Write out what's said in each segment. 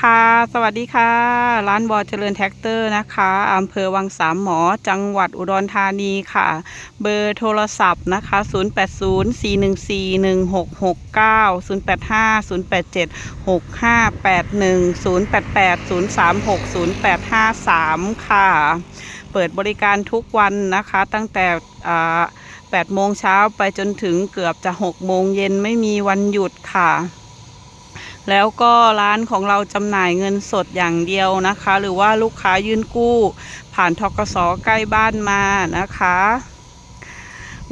ค่ะ สวัสดีค่ะ ร้านบอเจริญแท็กเตอร์นะคะอำเภอวังสามหมอ จังหวัดอุดรธานีค่ะ เบอร์โทรศัพท์นะคะ 0804141669 0850876581 0880360853 ค่ะ เปิดบริการทุกวันนะคะตั้งแต่อ่า8โมงเช้าไปจนถึงเกือบจะ 6 โมงเย็นไม่มีวันหยุดค่ะ แล้วก็ร้านของเราจำหน่ายเงินสดอย่างเดียวนะคะ หรือว่าลูกค้ายื่นกู้ ผ่านทกสใกล้บ้านมานะคะ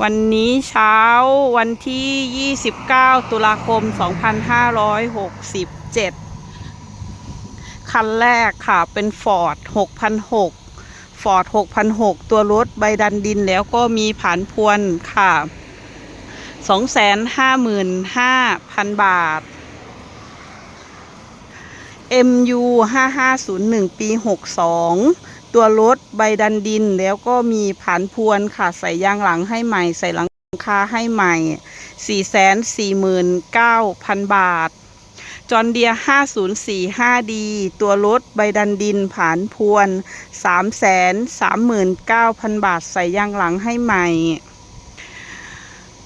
วันนี้เช้าวันที่ 29 ตุลาคม 2567 คันแรกค่ะเป็นฟอร์ด6,006ฟอร์ด6,006 ตัวรถใบดันดินแล้วก็มีผานพวนค่ะ 255,000 บาท MU 5501 ปี 62 ตัวรถใบดันดินแล้วก็มีผานพวนค่ะ ใส่ยางหลังให้ใหม่ ใส่หลังคาให้ใหม่ 449,000 บาท จอนเดีย 5045D ตัวรถใบดันดินผานพวน 339,000 บาท ใส่ยางหลังให้ใหม่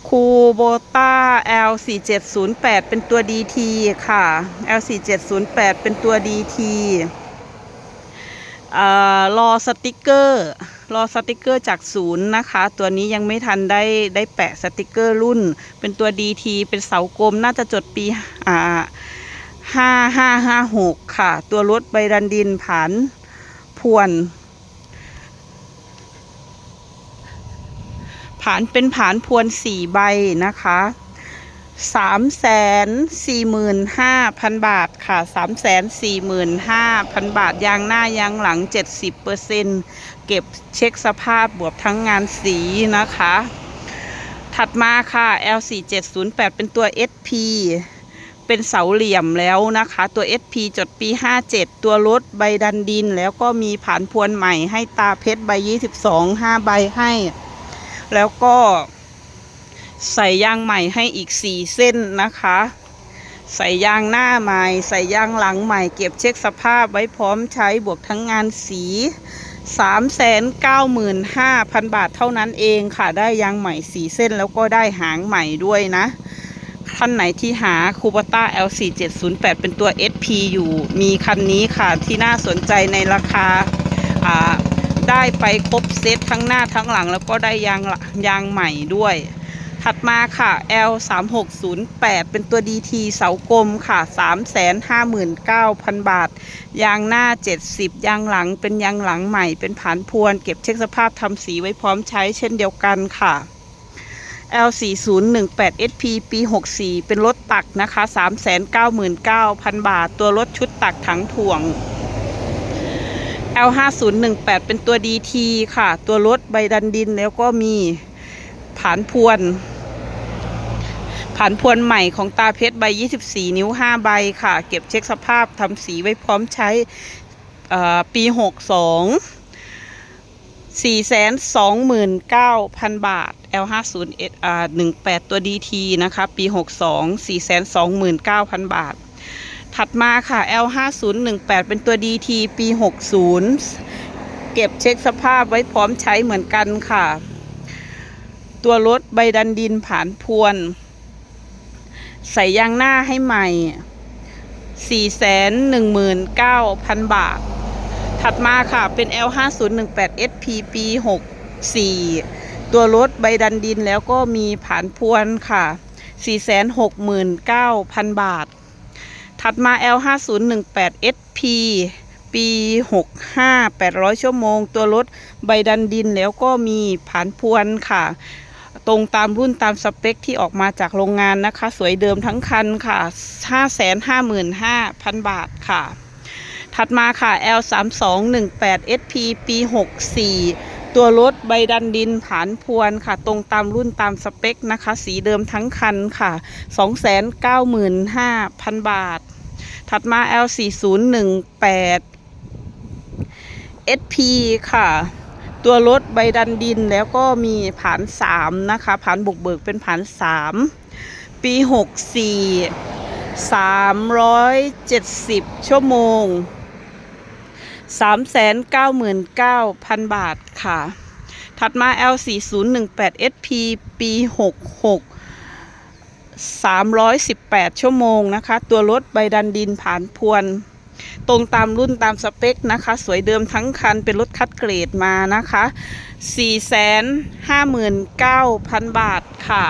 คูโบต้า L4708 เป็นตัว DT ค่ะ L4708 เป็นตัว DT รอสติกเกอร์ รอสติกเกอร์จากศูนย์นะคะ ตัวนี้ยังไม่ทันได้ได้แปะสติกเกอร์รุ่น เป็นตัว DT เป็นเสากลมน่าจะจดปีอ่า5556 ค่ะ ตัวรถใบดันดินผัน พวนานเป็นผานพวนสี่ใบนะคะสามแสนสี่หมื่นห้าพันบาทค่ะสามแสนสี่หมื่นห้าพันบาทยางหน้ายางหลังเจ็ดสิบเปอร์เซ็นเก็บเช็คสภาพบวกทั้งงานสีนะคะ ถัดมาค่ะ L4708 เป็นตัว SP เป็นเสาเหลี่ยมแล้วนะคะ ตัว SP จดปี 57 ตัวรถใบดันดินแล้วก็มีผานพวนใหม่ให้ตาเพชรใบ 22 5 ใบให้ แล้วก็ใส่ยางใหม่ให้อีก4เส้นนะคะ ใส่ยางหน้าใหม่ ใส่ยางหลังใหม่ เก็บเช็คสภาพไว้พร้อมใช้บวกทั้งงานสี395,000บาทเท่านั้นเองค่ะได้ยางใหม่4เส้นแล้วก็ได้หางใหม่ด้วยนะท่านไหนที่หาคูปต้า L4708 เป็นตัว SP อยู่ มีคันนี้ค่ะที่น่าสนใจในราคา ได้ไปครบเซตทั้งหน้าทั้งหลัง แล้วก็ได้ยางลังยางใหม่ด้วย ถัดมาค่ะ L 3 6 0 8เป็นตัว DT เสากลมค่ะ 359,000 บาท ยางหน้า 70 ยางหลังเป็นยางหลังใหม่เป็นผานพวน เก็บเช็คสภาพทำสีไว้พร้อมใช้เช่นเดียวกันค่ะ L 4 0 1 8 SP ปี 64 เป็นรถตักนะคะ 399,000 บาท ตัวรถชุดตักถังถ่วง L 5 0 1 8เป็นตัว DT ค่ะ ตัวรถใบดันดินแล้วก็มีผานพวนผานพวนใหม่ของตาเพชรใบ 24 นิ้ว 5 ใบค่ะ เก็บเช็คสภาพทำสีไว้พร้อมใช้อ่อปี 62 429,000 บาท L5018 ตัว DT นะคะ ปี 62 429,000 บาท ถัดมาค่ะ L5018 เป็นตัว DT ปี 60 เก็บเช็คสภาพไว้พร้อมใช้เหมือนกันค่ะ ตัวรถใบดันดินผ่านพวน ใส่ยางหน้าให้ใหม่ 419,000 บาท ถัดมาค่ะเป็น L5018 SP ปี 64 ตัวรถใบดันดินแล้วก็มีผ่านพวนค่ะ 469,000 บาท ถัดมา L5018 SP ปี 65 800 ชั่วโมง ตัวรถใบดันดินแล้วก็มีผ่านพวนค่ะ ตรงตามรุ่นตามสเปคที่ออกมาจากโรงงานนะคะ สวยเดิมทั้งคันค่ะ 555,000 บาทค่ะ ถัดมาค่ะ L 3 2 1 8 SP ปี 64ตัวรถใบดันดินผานพวนค่ะ ตรงตามรุ่นตามสเปคนะคะ สีเดิมทั้งคันค่ะ 295,000 บาท ถัดมา L 4 0 1 8 SP ค่ะ ตัวรถใบดันดินแล้วก็มีผาน 3 นะคะ ผานบุกเบิกเป็นผาน 3 ปี 64 370 ชั่วโมง 399,000 บาทค่ะ ถัดมา L4018SP ปี 66 318 ชั่วโมงนะคะ ตัวรถใบดันดินผ่านพวน ตรงตามรุ่นตามสเปคนะคะ สวยเดิมทั้งคันเป็นรถคัดเกรดมานะคะ 459,000 บาทค่ะ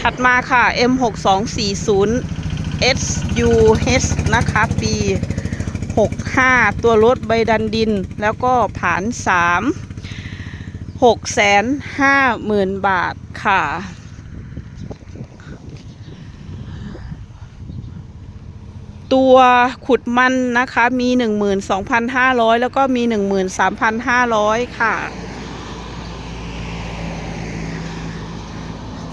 ถัดมาค่ะ M6240 SUH นะคะ ปี 65 ตัวรถใบดันดิน แล้วก็ผ่าน 3 650,000 บาทค่ะ ตัวขุดมันนะคะมี 12,500 แล้วก็มี 13,500 ค่ะ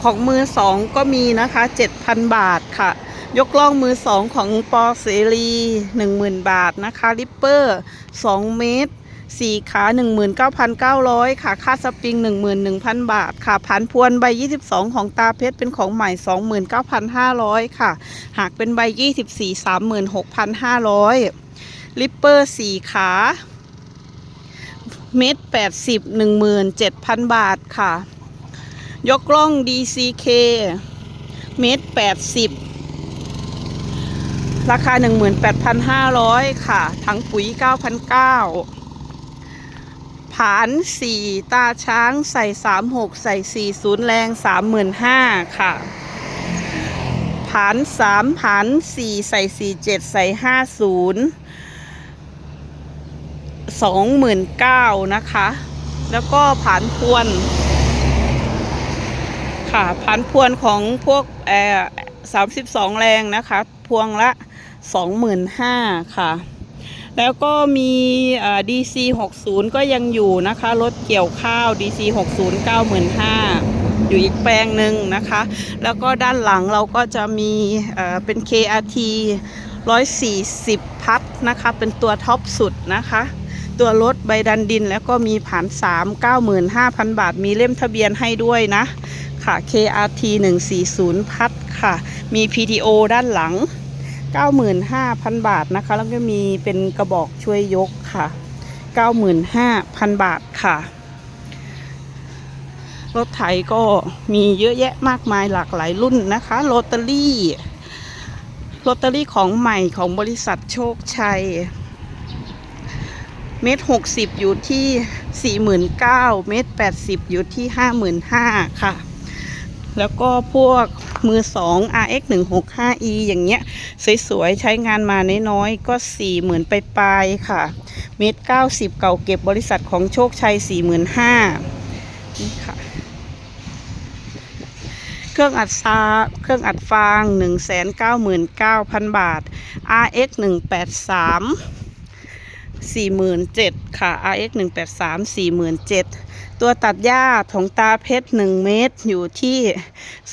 ของมือสองก็มีนะคะ 7,000 บาทค่ะ ยกล่องมือสองของปอเสรี 10,000 บาทนะคะ ริปเปอร์ 2 เมตร 4ขา19,900ค่ะ ค่าสปริง11,000บาทค่ะผ่านพวนใบ22ของตาเพชรเป็นของใหม่29,500ค่ะ หากเป็นใบ24 36,500ริปเปอร์4ขาเมตร80 17,000บาทค่ะ ยกล่อง DCK เมตร80ราคา 18,500 ค่ะ ทั้งปุ๋ย 9,900 ผานสี่ตาช้างใส่สามหกใส่สี่ศูนย์แรงสามหมื่นห้าค่ะ ผานสามผานสี่ใส่สี่เจ็ดใส่ห้าศูนย์สองหมื่นเก้านะคะ แล้วก็ผานพวน ค่ะผานพวนของพวกเอ่อสามสิบสองแรงนะคะ พวงละสองหมื่นห้าค่ะ แล้วก็มีเอ่อ DC 60 ก็ยังอยู่นะคะรถเกี่ยวข้าว DC 60 95,000อยู่อีกแปลงหนึ่งนะคะ แล้วก็ด้านหลังเราก็จะมีเป็น KRT 140 พัทนะคะ เป็นตัวท็อปสุดนะคะ ตัวรถใบดันดินแล้วก็มีผ่าน 3 95,000 บาท มีเล่มทะเบียนให้ด้วยนะค่ะ KRT 140 พัทค่ะ มี PTO ด้านหลัง 95,000 บาทนะคะ แล้วก็มีเป็นกระบอกช่วยยกค่ะ 95,000 บาทค่ะ รถไถก็มีเยอะแยะมากมายหลากหลายรุ่นนะคะโรตารี่โรตารี่ของใหม่ของบริษัทโชคชัยเมตรหกสิบอยู่ที่สี่หมื่นเก้าเมตรแปดสิบอยู่ที่ห้าหมื่นห้าค่ะ แล้วก็พวก มือสอง RX 1 6 5 E อย่างเงี้ย สวยๆ ใช้งานมาน้อยๆ ก็สี่หมื่นไปปลายๆค่ะ เมตรเก้าสิบเก่าเก็บบริษัทของโชคชัยสี่หมื่นห้านี่ค่ะ เครื่องอัดซาเครื่องอัดฟางหนึ่งแสนเก้าหมื่นเก้าพันบาท RX หนึ่ง แปดสามสี่หมื่นเจ็ดค่ะ RX หนึ่งแปดสามสี่หมื่นเจ็ดตัวตัดหญ้าของตาเพชรหนึ่งเมตรอยู่ที่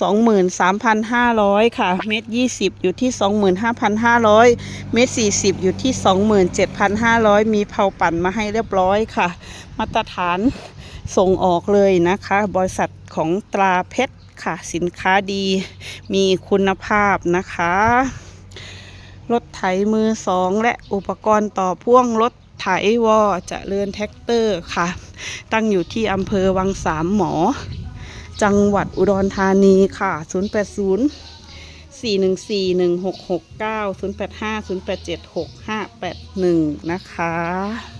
สองหมื่นสามพันห้าร้อยค่ะ เมตรยี่สิบอยู่ที่สองหมื่นห้าพันห้าร้อยเมตรสี่สิบอยู่ที่สองหมื่นเจ็ดพันห้าร้อยมีเผาปั่นมาให้เรียบร้อยค่ะ มาตรฐานส่งออกเลยนะคะ บริษัทของตราเพชรค่ะ สินค้าดีมีคุณภาพนะคะรถไถมือสองและอุปกรณ์ต่อพ่วงรถ ไถวอจะเลื่อนแท็กเตอร์ค่ะ ตั้งอยู่ที่อำเภอวังสามหมอ จังหวัดอุดรธานีค่ะ 080 414 1669 085 087 6581 นะคะ